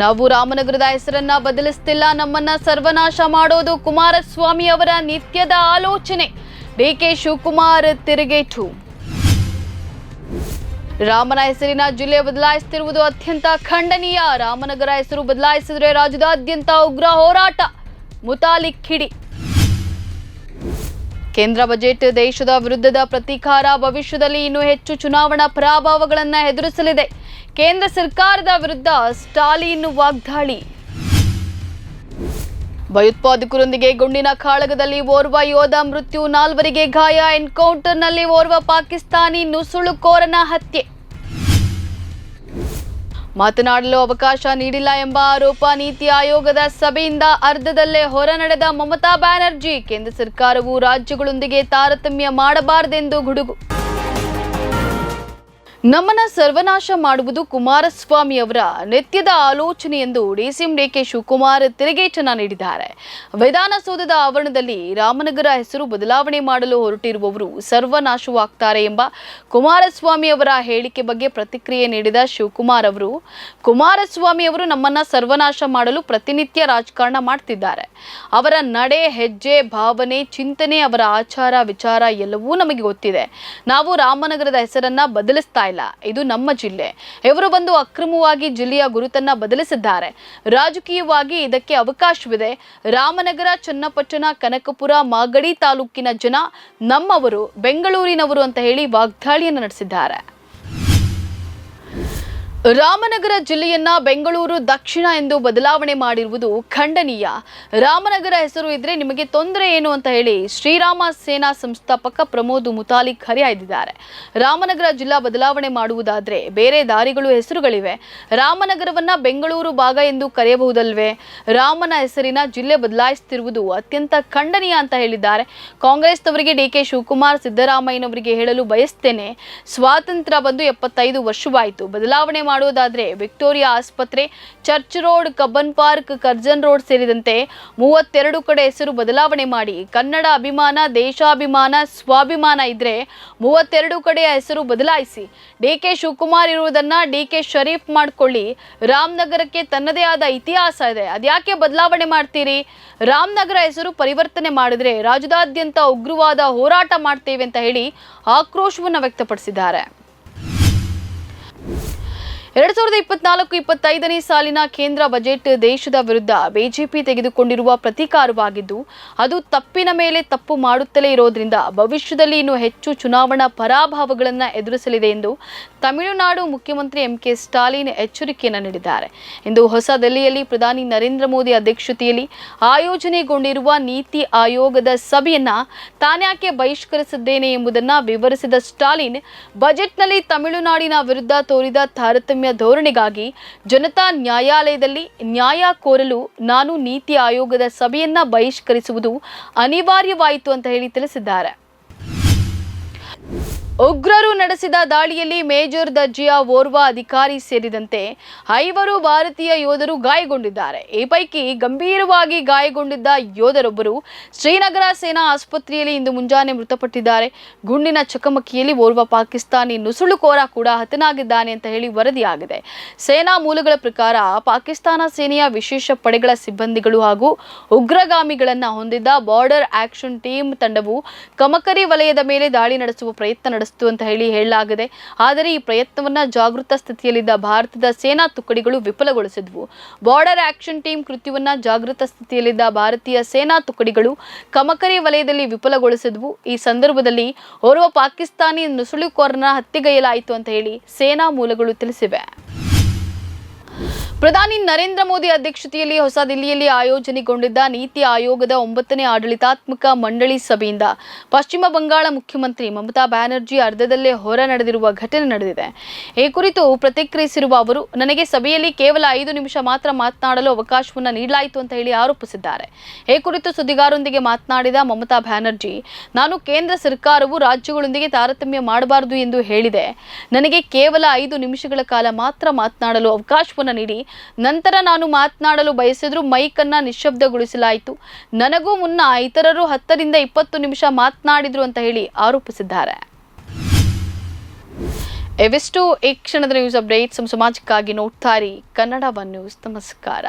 ನಾವು ರಾಮನಗರದ ಹೆಸರನ್ನ ಬದಲಿಸ್ತಿಲ್ಲ, ನಮ್ಮನ್ನ ಸರ್ವನಾಶ ಮಾಡೋದು ಕುಮಾರಸ್ವಾಮಿ ಅವರ ನಿತ್ಯದ ಆಲೋಚನೆ. ಡಿಕೆ ಶಿವಕುಮಾರ್ ತಿರುಗೇಟು. ರಾಮನ ಹೆಸರಿನ ಜಿಲ್ಲೆ ಬದಲಾಯಿಸುತ್ತಿರುವುದು ಅತ್ಯಂತ ಖಂಡನೀಯ. ರಾಮನಗರ ಹೆಸರು ಬದಲಾಯಿಸಿದರೆ ರಾಜ್ಯದಾದ್ಯಂತ ಉಗ್ರ ಹೋರಾಟ. ಮುತಾಲಿಕ್ ಕಿಡಿ. ಕೇಂದ್ರ ಬಜೆಟ್ ದೇಶದ ವಿರುದ್ಧದ ಪ್ರತೀಕಾರ ಭವಿಷ್ಯದಲ್ಲಿ ಇನ್ನೂ ಹೆಚ್ಚು ಚುನಾವಣಾ ಪ್ರಭಾವಗಳನ್ನು ಎದುರಿಸಲಿದೆ. ಕೇಂದ್ರ ಸರ್ಕಾರದ ವಿರುದ್ಧ ಸ್ಟಾಲಿನ್ ವಾಗ್ದಾಳಿ. ಭಯೋತ್ಪಾದಕರೊಂದಿಗೆ ಗುಂಡಿನ ಕಾಳಗದಲ್ಲಿ ಓರ್ವ ಯೋಧ ಮೃತ್ಯು ನಾಲ್ವರಿಗೆ ಗಾಯ. ಎನ್ಕೌಂಟರ್ನಲ್ಲಿ ಓರ್ವ ಪಾಕಿಸ್ತಾನಿ ನುಸುಳುಕೋರನ ಹತ್ಯೆ. ಮಾತನಾಡಲು ಅವಕಾಶ ನೀಡಿಲ್ಲ ಎಂಬ ಆರೋಪ ನೀತಿ ಆಯೋಗದ ಸಭೆಯಿಂದ ಅರ್ಧದಲ್ಲೇ ಹೊರ ನಡೆದ ಮಮತಾ ಬ್ಯಾನರ್ಜಿ. ಕೇಂದ್ರ ಸರ್ಕಾರವು ರಾಜ್ಯಗಳೊಂದಿಗೆ ತಾರತಮ್ಯ ಮಾಡಬಾರದೆಂದು ಗುಡುಗು ನಮ್ಮನ್ನ ಸರ್ವನಾಶ ಮಾಡುವುದು ಕುಮಾರಸ್ವಾಮಿ ಅವರ ನಿತ್ಯದ ಆಲೋಚನೆ ಎಂದು ಡಿಸಿಎಂ ಡಿಕೆ ಶಿವಕುಮಾರ್ ತಿರುಗೇಟನ್ನ ನೀಡಿದ್ದಾರೆ. ವಿಧಾನಸೌಧದ ಆವರಣದಲ್ಲಿ ರಾಮನಗರ ಹೆಸರು ಬದಲಾವಣೆ ಮಾಡಲು ಹೊರಟಿರುವವರು ಸರ್ವನಾಶವಾಗ್ತಾರೆ ಎಂಬ ಕುಮಾರಸ್ವಾಮಿ ಅವರ ಹೇಳಿಕೆ ಬಗ್ಗೆ ಪ್ರತಿಕ್ರಿಯೆ ನೀಡಿದ ಶಿವಕುಮಾರ್ ಅವರು, ಕುಮಾರಸ್ವಾಮಿ ಅವರು ನಮ್ಮನ್ನ ಸರ್ವನಾಶ ಮಾಡಲು ಪ್ರತಿನಿತ್ಯ ರಾಜಕಾರಣ ಮಾಡ್ತಿದ್ದಾರೆ. ಅವರ ನಡೆ, ಹೆಜ್ಜೆ, ಭಾವನೆ, ಚಿಂತನೆ, ಅವರ ಆಚಾರ, ವಿಚಾರ ಎಲ್ಲವೂ ನಮಗೆ ಗೊತ್ತಿದೆ. ನಾವು ರಾಮನಗರದ ಹೆಸರನ್ನ ಬದಲಿಸ್ತಾ ಇದು ನಮ್ಮ ಜಿಲ್ಲೆ. ಇವರು ಬಂದು ಅಕ್ರಮವಾಗಿ ಜಿಲ್ಲೆಯ ಗುರುತನ್ನ ಬದಲಿಸಿದ್ದಾರೆ. ರಾಜಕೀಯವಾಗಿ ಇದಕ್ಕೆ ಅವಕಾಶವಿದೆ. ರಾಮನಗರ, ಚನ್ನಪಟ್ಟಣ, ಕನಕಪುರ, ಮಾಗಡಿ ತಾಲೂಕಿನ ಜನ ನಮ್ಮವರು, ಬೆಂಗಳೂರಿನವರು ಅಂತ ಹೇಳಿ ವಾಗ್ದಾಳಿಯನ್ನು ನಡೆಸಿದ್ದಾರೆ. ರಾಮನಗರ ಜಿಲ್ಲೆಯನ್ನ ಬೆಂಗಳೂರು ದಕ್ಷಿಣ ಎಂದು ಬದಲಾವಣೆ ಮಾಡಿರುವುದು ಖಂಡನೀಯ. ರಾಮನಗರ ಹೆಸರು ಇದ್ರೆ ನಿಮಗೆ ತೊಂದರೆ ಏನು ಅಂತ ಹೇಳಿ ಶ್ರೀರಾಮ ಸೇನಾ ಸಂಸ್ಥಾಪಕ ಪ್ರಮೋದ್ ಮುತಾಲಿಕ್ ಹರಿಹಾಯ್ದಿದ್ದಾರೆ ರಾಮನಗರ ಜಿಲ್ಲಾ ಬದಲಾವಣೆ ಮಾಡುವುದಾದ್ರೆ ಬೇರೆ ದಾರಿಗಳು ಹೆಸರುಗಳಿವೆ. ರಾಮನಗರವನ್ನ ಬೆಂಗಳೂರು ಭಾಗ ಎಂದು ಕರೆಯಬಹುದಲ್ವೇ? ರಾಮನ ಹೆಸರಿನ ಜಿಲ್ಲೆ ಬದಲಾಯಿಸುತ್ತಿರುವುದು ಅತ್ಯಂತ ಖಂಡನೀಯ ಅಂತ ಹೇಳಿದ್ದಾರೆ. ಕಾಂಗ್ರೆಸ್ನವರಿಗೆ ಡಿಕೆ ಶಿವಕುಮಾರ್, ಸಿದ್ದರಾಮಯ್ಯನವರಿಗೆ ಹೇಳಲು ಬಯಸ್ತೇನೆ. ಸ್ವಾತಂತ್ರ್ಯ ಬಂದು ಎಪ್ಪತ್ತೈದು ವರ್ಷವಾಯಿತು. ಬದಲಾವಣೆ ಮಾಡುವುದಾದ್ರೆ ವಿಕ್ಟೋರಿಯಾ ಆಸ್ಪತ್ರೆ, church road, Cubbon park, Curzon road ಸೇರಿದಂತೆ ಮೂವತ್ತೆರಡು ಕಡೆ ಹೆಸರು ಬದಲಾವಣೆ ಮಾಡಿ. ಕನ್ನಡ ಅಭಿಮಾನ, ದೇಶಾಭಿಮಾನ, ಸ್ವಾಭಿಮಾನ ಇದ್ರೆ ಮೂವತ್ತೆರಡು ಕಡೆಯ ಹೆಸರು ಬದಲಾಯಿಸಿ. ಡಿ ಕೆ ಶಿವಕುಮಾರ್ ಇರುವುದನ್ನ ಡಿ ಕೆ ಶರೀಫ್ ಮಾಡ್ಕೊಳ್ಳಿ. ರಾಮನಗರಕ್ಕೆ ತನ್ನದೇ ಆದ ಇತಿಹಾಸ ಇದೆ. ಅದ್ಯಾಕೆ ಬದಲಾವಣೆ ಮಾಡ್ತೀರಿ? ರಾಮನಗರ ಹೆಸರು ಪರಿವರ್ತನೆ ಮಾಡಿದ್ರೆ ರಾಜ್ಯದಾದ್ಯಂತ ಉಗ್ರವಾದ ಹೋರಾಟ ಮಾಡ್ತೇವೆ ಅಂತ ಹೇಳಿ ಆಕ್ರೋಶವನ್ನು ವ್ಯಕ್ತಪಡಿಸಿದ್ದಾರೆ. ಎರಡ್ ಸಾವಿರದ ಇಪ್ಪತ್ನಾಲ್ಕು ಇಪ್ಪತ್ತೈದನೇ ಸಾಲಿನ ಕೇಂದ್ರ ಬಜೆಟ್ ದೇಶದ ವಿರುದ್ಧ ಬಿಜೆಪಿ ತೆಗೆದುಕೊಂಡಿರುವ ಪ್ರತೀಕಾರವಾಗಿದ್ದು, ಅದು ತಪ್ಪಿನ ಮೇಲೆ ತಪ್ಪು ಮಾಡುತ್ತಲೇ ಇರೋದ್ರಿಂದ ಭವಿಷ್ಯದಲ್ಲಿ ಇನ್ನೂ ಹೆಚ್ಚು ಚುನಾವಣಾ ಪರಾಭವಗಳನ್ನು ಎದುರಿಸಲಿದೆ ಎಂದು ತಮಿಳುನಾಡು ಮುಖ್ಯಮಂತ್ರಿ ಎಂ ಕೆ ಸ್ಟಾಲಿನ್ ಎಚ್ಚರಿಕೆಯನ್ನು ನೀಡಿದ್ದಾರೆ. ಇಂದು ಹೊಸ ದೆಹಲಿಯಲ್ಲಿ ಪ್ರಧಾನಿ ನರೇಂದ್ರ ಮೋದಿ ಅಧ್ಯಕ್ಷತೆಯಲ್ಲಿ ಆಯೋಜನೆಗೊಂಡಿರುವ ನೀತಿ ಆಯೋಗದ ಸಭೆಯನ್ನ ತಾನ್ಯಾಕೆ ಬಹಿಷ್ಕರಿಸಿದ್ದೇನೆ ಎಂಬುದನ್ನ ವಿವರಿಸಿದ ಸ್ಟಾಲಿನ್, ಬಜೆಟ್ನಲ್ಲಿ ತಮಿಳುನಾಡಿನ ವಿರುದ್ಧ ತೋರಿದ ತಾರತಮ್ಯ ಧೋರಣೆಗಾಗಿ ಜನತಾ ನ್ಯಾಯಾಲಯದಲ್ಲಿ ನ್ಯಾಯ ಕೋರಲು ನಾನು ನೀತಿ ಆಯೋಗದ ಸಭೆಯನ್ನ ಬಹಿಷ್ಕರಿಸುವುದು ಅನಿವಾರ್ಯವಾಯಿತು ಅಂತ ಹೇಳಿ ತಿಳಿಸಿದ್ದಾರೆ. ಉಗ್ರರು ನಡೆಸಿದ ದಾಳಿಯಲ್ಲಿ ಮೇಜರ್ ದರ್ಜೆಯ ಓರ್ವ ಅಧಿಕಾರಿ ಸೇರಿದಂತೆ ಐವರು ಭಾರತೀಯ ಯೋಧರು ಗಾಯಗೊಂಡಿದ್ದಾರೆ. ಈ ಪೈಕಿ ಗಂಭೀರವಾಗಿ ಗಾಯಗೊಂಡಿದ್ದ ಯೋಧರೊಬ್ಬರು ಶ್ರೀನಗರ ಸೇನಾ ಆಸ್ಪತ್ರೆಯಲ್ಲಿ ಇಂದು ಮುಂಜಾನೆ ಮೃತಪಟ್ಟಿದ್ದಾರೆ. ಗುಂಡಿನ ಚಕಮಕಿಯಲ್ಲಿ ಓರ್ವ ಪಾಕಿಸ್ತಾನಿ ನುಸುಳುಕೋರ ಕೂಡ ಹತನಾಗಿದ್ದಾನೆ ಅಂತ ಹೇಳಿ ವರದಿಯಾಗಿದೆ. ಸೇನಾ ಮೂಲಗಳ ಪ್ರಕಾರ ಪಾಕಿಸ್ತಾನ ಸೇನೆಯ ವಿಶೇಷ ಪಡೆಗಳ ಸಿಬ್ಬಂದಿಗಳು ಹಾಗೂ ಉಗ್ರಗಾಮಿಗಳನ್ನ ಹೊಂದಿದ್ದ ಬಾರ್ಡರ್ ಆಕ್ಷನ್ ಟೀಮ್ ತಂಡವು ಕಮಕರಿ ವಲಯದ ಮೇಲೆ ದಾಳಿ ನಡೆಸುವ ಪ್ರಯತ್ನ ನಡೆಸಿತು ಅಂತ ಹೇಳಿ ಹೇಳಲಾಗಿದೆ. ಆದರೆ ಈ ಪ್ರಯತ್ನವನ್ನ ಜಾಗೃತ ಸ್ಥಿತಿಯಲ್ಲಿದ್ದ ಭಾರತದ ಸೇನಾ ತುಕಡಿಗಳು ವಿಫಲಗೊಳಿಸಿದ್ವು. ಬಾರ್ಡರ್ ಆಕ್ಷನ್ ಟೀಮ್ ಕೃತ್ಯವನ್ನ ಜಾಗೃತ ಸ್ಥಿತಿಯಲ್ಲಿದ್ದ ಭಾರತೀಯ ಸೇನಾ ತುಕಡಿಗಳು ಕಮಕರಿ ವಲಯದಲ್ಲಿ ವಿಫಲಗೊಳಿಸಿದ್ವು. ಈ ಸಂದರ್ಭದಲ್ಲಿ ಓರ್ವ ಪಾಕಿಸ್ತಾನಿ ನುಸುಳುಕೋರನ ಹತ್ಯೆಗೈಯಲಾಯಿತು ಅಂತ ಹೇಳಿ ಸೇನಾ ಮೂಲಗಳು ತಿಳಿಸಿವೆ. ಪ್ರಧಾನಿ ನರೇಂದ್ರ ಮೋದಿ ಅಧ್ಯಕ್ಷತೆಯಲ್ಲಿ ಹೊಸ ದಿಲ್ಲಿಯಲ್ಲಿ ಆಯೋಜನೆಗೊಂಡಿದ್ದ ನೀತಿ ಆಯೋಗದ ಒಂಬತ್ತನೇ ಆಡಳಿತಾತ್ಮಕ ಮಂಡಳಿ ಸಭೆಯಿಂದ ಪಶ್ಚಿಮ ಬಂಗಾಳ ಮುಖ್ಯಮಂತ್ರಿ ಮಮತಾ ಬ್ಯಾನರ್ಜಿ ಅರ್ಧದಲ್ಲೇ ಹೊರ ನಡೆದಿರುವ ಘಟನೆ ನಡೆದಿದೆ. ಈ ಕುರಿತು ಪ್ರತಿಕ್ರಿಯಿಸಿರುವ ಅವರು, ನನಗೆ ಸಭೆಯಲ್ಲಿ ಕೇವಲ ಐದು ನಿಮಿಷ ಮಾತ್ರ ಮಾತನಾಡಲು ಅವಕಾಶವನ್ನು ನೀಡಲಾಯಿತು ಅಂತ ಹೇಳಿ ಆರೋಪಿಸಿದ್ದಾರೆ. ಈ ಕುರಿತು ಸುದ್ದಿಗಾರರೊಂದಿಗೆ ಮಾತನಾಡಿದ ಮಮತಾ ಬ್ಯಾನರ್ಜಿ, ನಾನು ಕೇಂದ್ರ ಸರ್ಕಾರವು ರಾಜ್ಯಗಳೊಂದಿಗೆ ತಾರತಮ್ಯ ಮಾಡಬಾರದು ಎಂದು ಹೇಳಿದೆ. ನನಗೆ ಕೇವಲ ಐದು ನಿಮಿಷಗಳ ಕಾಲ ಮಾತ್ರ ಮಾತನಾಡಲು ಅವಕಾಶವನ್ನು ನೀಡಿ ನಂತರ ನಾನು ಮಾತನಾಡಲು ಬಯಸಿದ್ರು ಮೈಕನ್ನು ನಿಶ್ಶಬ್ದಗೊಳಿಸಲಾಯಿತು. ನನಗೂ ಮುನ್ನ ಇತರರು ಹತ್ತರಿಂದ ಇಪ್ಪತ್ತು ನಿಮಿಷ ಮಾತನಾಡಿದ್ರು ಅಂತ ಹೇಳಿ ಆರೋಪಿಸಿದ್ದಾರೆ. ಎವೆಷ್ಟು ಈ ಕ್ಷಣದ ನ್ಯೂಸ್ ಅಪ್ಡೇಟ್ಸ್ ಸಮಾಜಕ್ಕಾಗಿ ನೋಡ್ತಾ ಕನ್ನಡ ಒನ್ ನ್ಯೂಸ್ ನಮಸ್ಕಾರ.